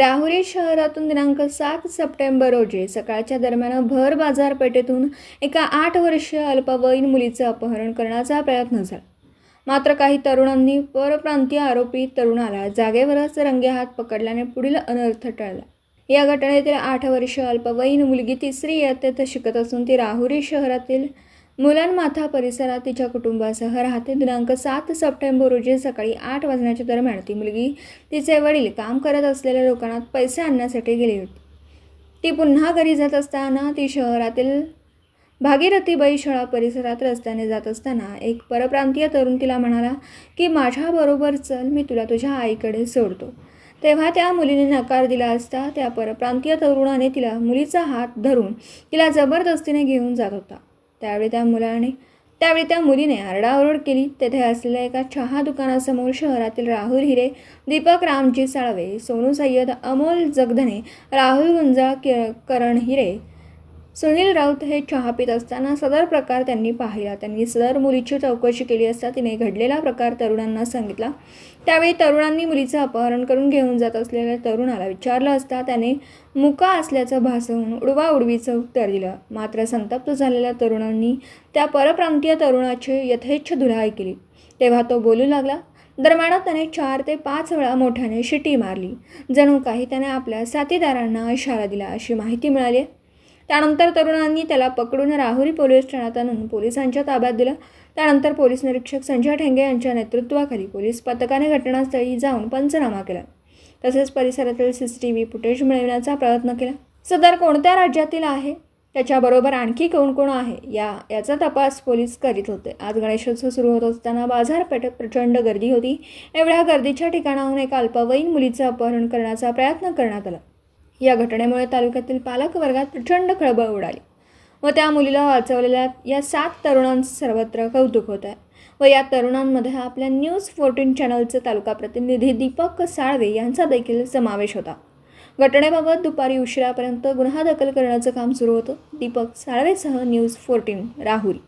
राहुरी शहरातून दिनांक सात सप्टेंबर रोजी सकाळच्या दरम्यान भर बाजारपेठेतून एका आठ वर्षीय अल्पवयीन मुलीचं अपहरण करण्याचा प्रयत्न झाला. मात्र काही तरुणांनी परप्रांतीय आरोपी तरुणाला जागेवरच रंगेहात पकडल्याने पुढील अनर्थ टळला. या घटनेतील आठ वर्षीय अल्पवयीन मुलगी तिसरी इयत्तेत शिकत असून ती राहुरी शहरातील मुलांमाथा परिसरात तिच्या कुटुंबासह राहते. दिनांक सात सप्टेंबर रोजी सकाळी आठ वाजण्याच्या दरम्यान ती मुलगी तिचे वडील काम करत असलेल्या दुकानात पैसे आणण्यासाठी गेली होती. ती पुन्हा घरी जात असताना ती शहरातील भागीरथीबाई शाळा परिसरात रस्त्याने जात असताना एक परप्रांतीय तरुण तिला म्हणाला की माझ्याबरोबर चल मी तुला तुझ्या आईकडे सोडतो. तेव्हा त्या मुलीने नकार दिला असता त्या परप्रांतीय तरुणाने तिला मुलीचा हात धरून तिला जबरदस्तीने घेऊन जात होता. त्यावेळी त्या मुलाने त्यावेळी त्या मुलीने आरडाओरड केली. तेथे असलेल्या एका चहा दुकानासमोर शहरातील राहुल हिरे दीपक रामजी साळवे सोनू सय्यद अमोल जगधने राहुल गुंजाळ किर करण हिरे सुनील राऊत हे चहा पित असताना सदर प्रकार त्यांनी पाहिला. त्यांनी सदर मुलीची चौकशी केली असता तिने घडलेला प्रकार तरुणांना सांगितला. त्यावेळी तरुणांनी मुलीचं अपहरण करून घेऊन जात असलेल्या तरुणाला विचारलं असता त्याने मुका असल्याचं भासवून उडवाउडवीचं उत्तर दिलं. मात्र संतप्त झालेल्या तरुणांनी त्या परप्रांतीय तरुणाची यथेच्छ धुलाई केली. तेव्हा तो बोलू लागला दरम्यानात त्याने चार ते पाच वेळा मोठ्याने शिटी मारली. जणू काही त्याने आपल्या साथीदारांना इशारा दिला अशी माहिती मिळाली आहे. त्यानंतर तरुणांनी त्याला पकडून राहुरी पोलीस ठाण्यात आणून पोलिसांच्या ताब्यात दिलं. त्यानंतर पोलीस निरीक्षक संजय ठेंगे यांच्या नेतृत्वाखाली पोलीस पथकाने घटनास्थळी जाऊन पंचनामा केला. तसेच परिसरातील C C T V footage मिळवण्याचा प्रयत्न केला. सदर कोणत्या राज्यातील आहे? त्याच्याबरोबर आणखी कोण कोण आहे? या याचा तपास पोलीस करीत होते. आज गणेशोत्सव सुरू होत असताना बाजारपेठेत प्रचंड गर्दी होती. एवढ्या गर्दीच्या ठिकाणाहून एका अल्पवयीन मुलीचं अपहरण करण्याचा प्रयत्न करण्यात आला. या घटनेमुळे तालुक्यातील पालक वर्गात प्रचंड खळबळ उडाली व त्या मुलीला वाचवलेल्या या सात तरुणांचं सर्वत्र कौतुक होत आहे. व या तरुणांमध्ये आपल्या न्यूज फोर्टीन चॅनलचे तालुका प्रतिनिधी दीपक साळवे यांचा देखील समावेश होता. घटनेबाबत दुपारी उशिरापर्यंत गुन्हा दाखल करण्याचं काम सुरू होतं. दीपक साळवेसह न्यूज फोर्टीन राहुरी.